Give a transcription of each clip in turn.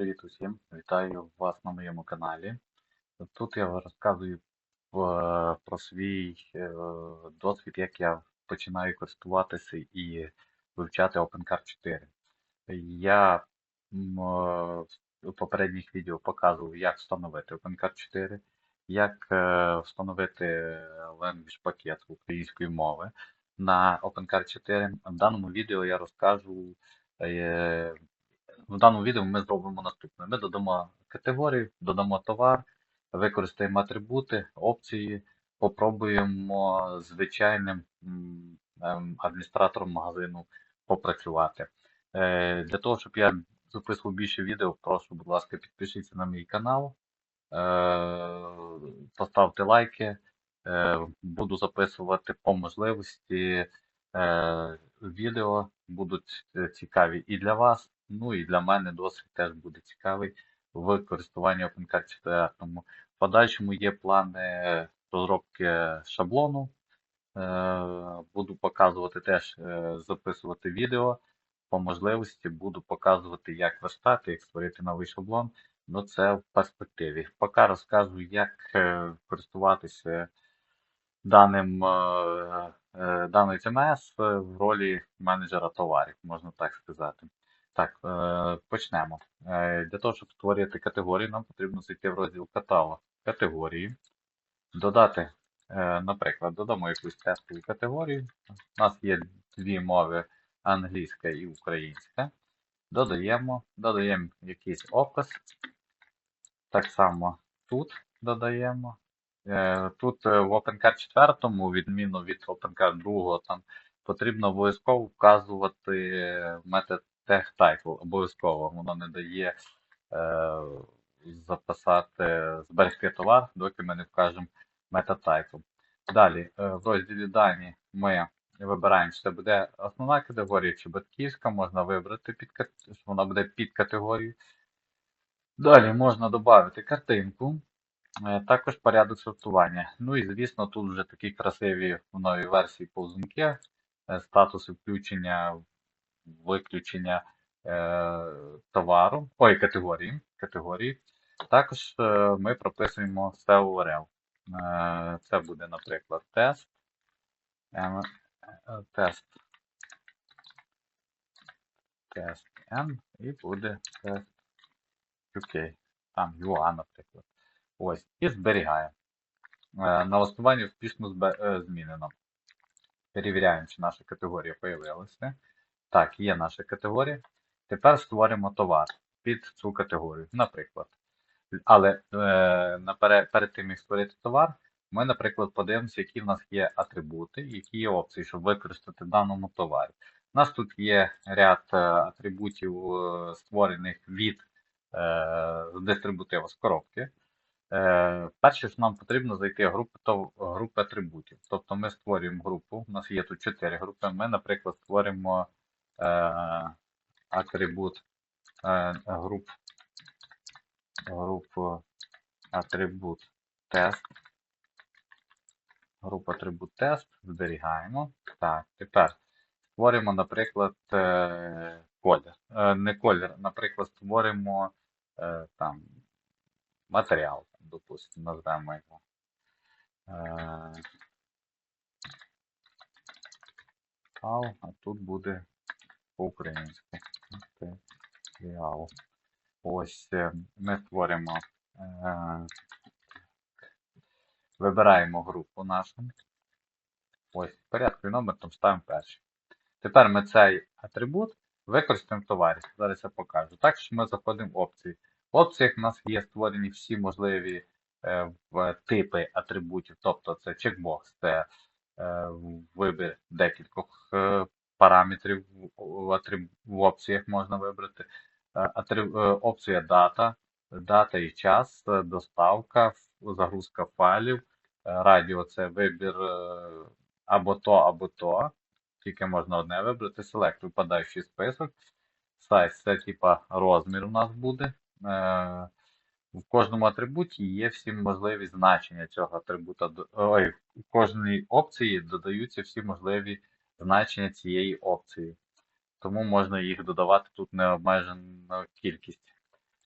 Привіт усім! Вітаю вас на моєму каналі. Тут я розказую е, про свій е, досвід, як я починаю користуватися і вивчати OpenCart 4. Я е, у попередніх відео показував, як встановити OpenCart 4, як встановити language пакет української мови на OpenCart 4. В даному відео я розкажу. В даному відео ми зробимо наступне. Ми додамо категорію, додамо товар, використаємо атрибути, опції, попробуємо звичайним ем, адміністратором магазину попрацювати. Е, Для того, щоб я записував більше відео, прошу, будь ласка, підпишіться на мій канал, е, поставте лайки. Е, Буду записувати по можливості відео, будуть цікаві і для вас. Ну і для мене досвід теж буде цікавий в користуванні OpenCart 4. В подальшому є плани розробки шаблону. Е, Буду показувати теж, е, записувати відео. По можливості буду показувати, як верстати, як створити новий шаблон. Ну це в перспективі. Поки розкажу, як е, користуватися даним, даною CMS в ролі менеджера товарів, можна так сказати. Так, е, почнемо. Е, Для того, щоб створити категорію, нам потрібно зайти в розділ каталог категорії, додати, е, наприклад, додамо якусь тестову категорію. У нас є дві мови англійська і українська. Додаємо, додаємо якийсь опис. Так само тут додаємо. Тут в OpenCart 4, відміну від OpenCart 2, там потрібно обов'язково вказувати е, метод TechTitle. Обов'язково воно не дає е, записати, зберегти товар, доки ми не вкажемо title. Далі, е, в розділі дані ми вибираємо, чи це буде основна категорія, чи батьківська, можна вибрати, під, що вона буде під категорію. Далі можна додати картинку, е, також порядок сортування. Ну і звісно, тут вже такі красиві в новій версії повзунки, е, статуси включення, виключення е, товару, ой, категорії. категорії. Також е, ми прописуємо SEO URL. Е, Це буде, наприклад, тест. Тест. Тест N і буде тест UK. Там UA, наприклад. Ось. І зберігаємо. Налаштування успішно змінено. Перевіряємо, чи наша категорія появилася. Так, є наша категорія. Тепер створимо товар під цю категорію. Наприклад. Але е, перед тим, як створити товар, ми, наприклад, подивимося, які в нас є атрибути, які є опції, щоб використати в даному товарі. У нас тут є ряд е, атрибутів, е, створених від е, дистрибутива з коробки. Е, перше, що нам потрібно зайти в групу, то групи атрибутів. Тобто ми створюємо групу, у нас є тут 4 групи. Ми, наприклад, створимо атрибут е, груп, групу атрибут тест. Групу атрибут тест, зберігаємо. Так, тепер створимо, наприклад, е, колір. Е, не колір, наприклад, створимо е, там матеріал, допустимо, назвемо його. Е, а тут буде по-українськи. Матеріал. Ось е, ми створимо, е, вибираємо групу нашу. Ось, порядку і номер там ставимо перший. Тепер ми цей атрибут використаємо в товарі. Зараз я покажу. Також ми заходимо в опції. В опціях у нас є створені всі можливі е, в типи атрибутів, тобто це чекбокс, це вибір декількох параметрів в, опціях можна вибрати. Е, е, опція дата, дата і час, е, доставка, загрузка файлів, радіо це вибір або то, або то. Тільки можна одне вибрати. Select випадаючий список. Size це типа розмір у нас буде. В кожному атрибуті є всі можливі значення цього атрибута. Ой, в кожній опції додаються всі можливі значення цієї опції. Тому можна їх додавати тут необмежену кількість.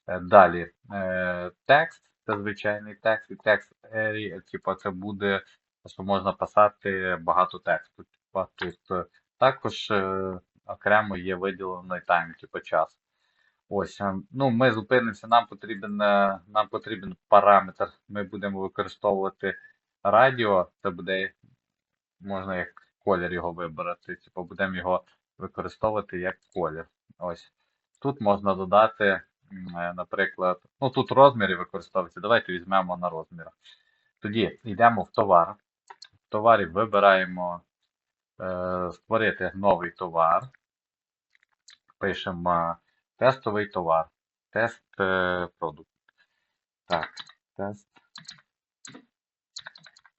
Е, Далі е, текст, це звичайний текст, і текст area, типу, це буде, що можна писати багато тексту. Типу, тут е, також е, окремо є виділений тайм, типу час. Ось, е, ну, ми зупинимося, нам потрібен, е, нам потрібен параметр. Ми будемо використовувати радіо, це буде, можна як колір його вибрати. Типу, будемо його використовувати як колір. Ось. Тут можна додати, е, наприклад, ну тут розміри використовуються. Давайте візьмемо на розмір. Тоді йдемо в товар. В товарі вибираємо е, створити новий товар. Пишемо тестовий товар. Тест е, продукт. Так, тест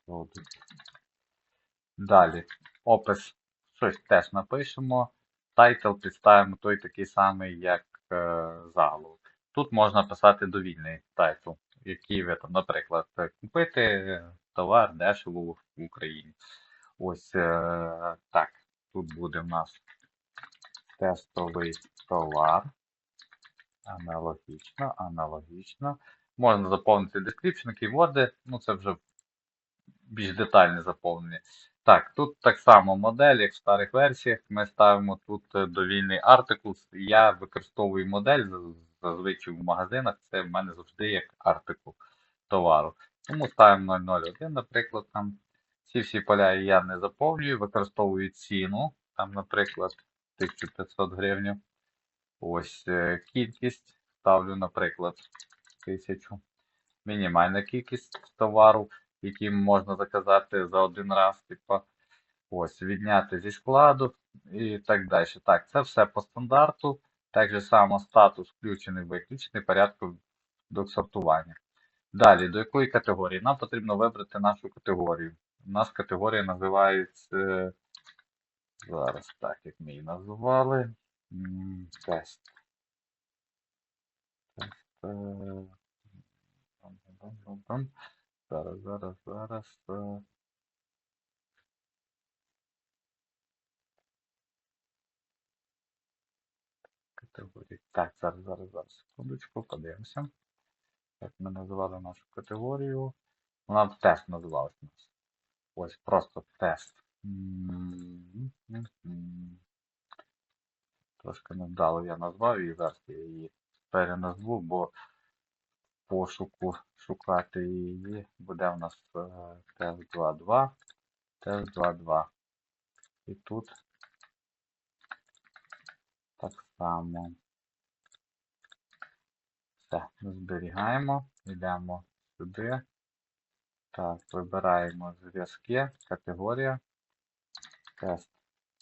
продукт. Далі. Опис. Щось теж напишемо. Тайтл підставимо той такий самий, як е, заголовок. Тут можна писати довільний тайтл, який ви там, наприклад, е, купити товар дешево в Україні. Ось е, так. Тут буде в нас тестовий товар. Аналогічно, аналогічно. Можна заповнити description, кейворди, ну це вже більш детальне заповнення. Так, тут так само модель, як в старих версіях. Ми ставимо тут е, довільний артикул. Я використовую модель зазвичай в магазинах. Це в мене завжди як артикул товару. Тому ставимо 001, наприклад, там. Ці всі поля я не заповнюю, використовую ціну. Там, наприклад, 1500 гривень. Ось е, кількість. Ставлю, наприклад, 1000. Мінімальна кількість товару, який можна заказати за один раз. Типу, ось, відняти зі складу і так далі. Так, це все по стандарту. Так же само статус включений, виключений, порядку до сортування. Далі, до якої категорії? Нам потрібно вибрати нашу категорію. У нас категорія називається. Зараз так, як ми її називали. М, Тест. Тест. Зараз, зараз, зараз. е. Категорії. Так, зараз, зараз, зараз. Секундочку, подивимося. Як ми називали нашу категорію. Вона тест називалась у нас. Ось просто тест. Трошки невдало я назвав її, зараз я її переназву, бо пошуку шукати її буде у нас тест 2.2, тест 2.2. І тут так само. Все, зберігаємо, йдемо сюди. Так, вибираємо зв'язки, категорія. Тест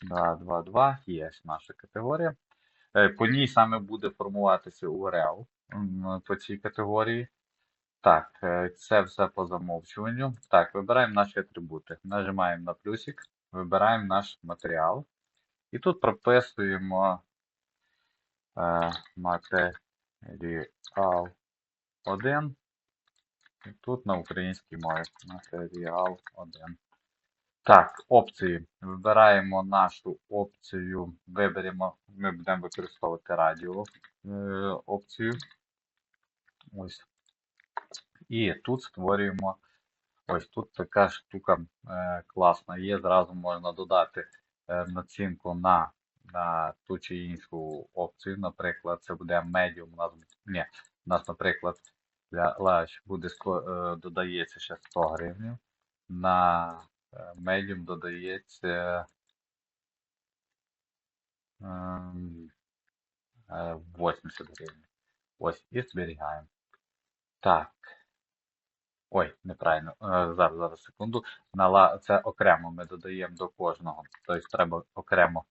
2.2.2, є наша категорія. Е, По ній саме буде формуватися URL по цій категорії. Так, е, це все по замовчуванню. Так, вибираємо наші атрибути. Нажимаємо на плюсик, вибираємо наш матеріал. І тут прописуємо е, матеріал 1. І тут на українській мові матеріал 1. Так, опції. Вибираємо нашу опцію. Виберемо, ми будемо використовувати радіо е, опцію. Ось. І тут створюємо. Ось тут така штука е, класна є. Зразу можна додати е, націнку на, на ту чи іншу опцію. Наприклад, це буде medium. У нас, ні, у нас, наприклад, для Lash буде е, додається ще 100 гривень. На е, medium додається ем, е, 80 гривень. Ось, і зберігаємо. Так. Ой, неправильно. Е, Зараз, зараз, секунду. Це окремо ми додаємо до кожного. Тобто треба окремо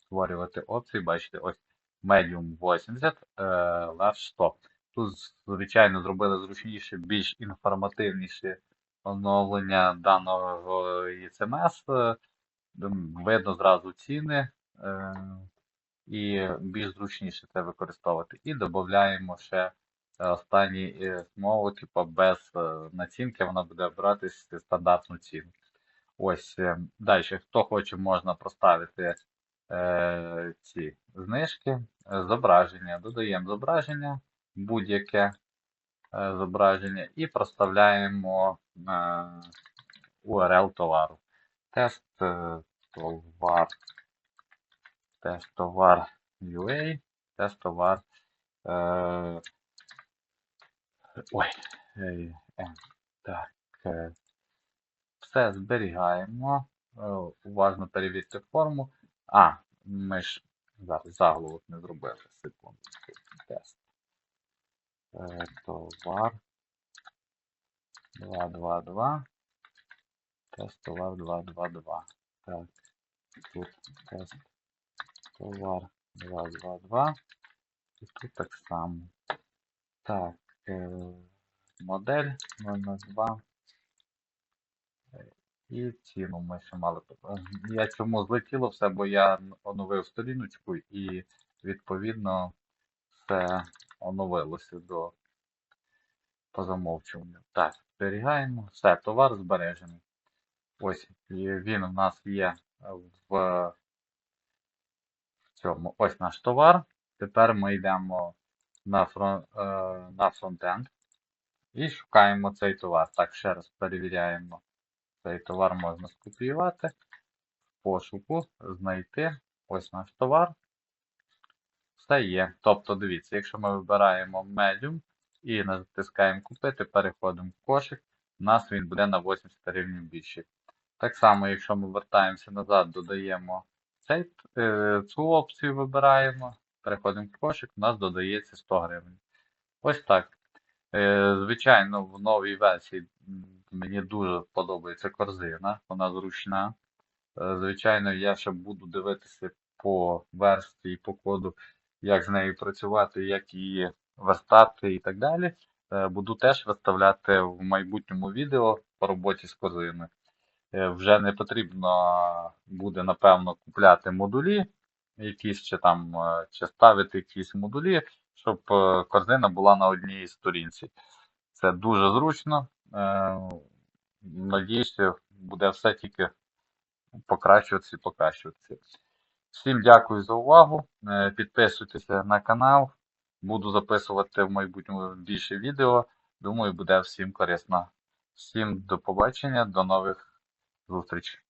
створювати опції. Бачите, ось Medium 80, е, Large 100. Тут, звичайно, зробили зручніше, більш інформативніше оновлення даного ECMS. Е, Видно зразу ціни. е, І більш зручніше це використовувати. І додаємо ще останній е, змову, типу без е, націнки, вона буде брати стандартну ціну. Ось е, далі, хто хоче, можна проставити е, ці знижки, Е, зображення. Додаємо зображення. будь-яке е, зображення і проставляємо е, URL товару. Тест е, товар. Тест товар UA. Тест товар. Е, ой. е, е, так. е, все зберігаємо. Уважно перевірте форму. А, ми ж зараз заголовок не зробили. Секунду. Тест. Товар. 222. Тест товар 222. Так. Тут тест товар 222. І тут так само. Так. Е, модель 002. І ціну ми ще мали. е, Я чому злетіло все, бо я оновив сторіночку і відповідно все оновилося до по замовчуванню. Так, зберігаємо. Все, товар збережений. Ось він у нас є в цьому. Ось наш товар. Тепер ми йдемо на, фрон, е, на фронтенд і шукаємо цей товар. Так, ще раз перевіряємо. Цей товар можна скопіювати, в пошуку, знайти. Ось наш товар. Все є. Тобто, дивіться, якщо ми вибираємо Medium і натискаємо купити, переходимо в кошик, у нас він буде на 80 гривень більше. Так само, якщо ми вертаємося назад, додаємо цей, е, цю опцію, вибираємо, переходимо в кошик, у нас додається 100 гривень. Ось так. Е, Звичайно, в новій версії мені дуже подобається корзина, вона зручна. Е, Звичайно, я ще буду дивитися по версії, по коду, як з нею працювати, як її верстати і так далі. Е, Буду теж виставляти в майбутньому відео по роботі з корзиною. Вже не потрібно буде, напевно, купляти модулі, якісь чи там, е, чи ставити якісь модулі, щоб е, корзина була на одній сторінці. Це дуже зручно. Е, Надіюся, буде все тільки покращуватися і покращуватися. Всім дякую за увагу. Підписуйтеся на канал. Буду записувати в майбутньому більше відео. Думаю, буде всім корисно. Всім до побачення, до нових зустрічей.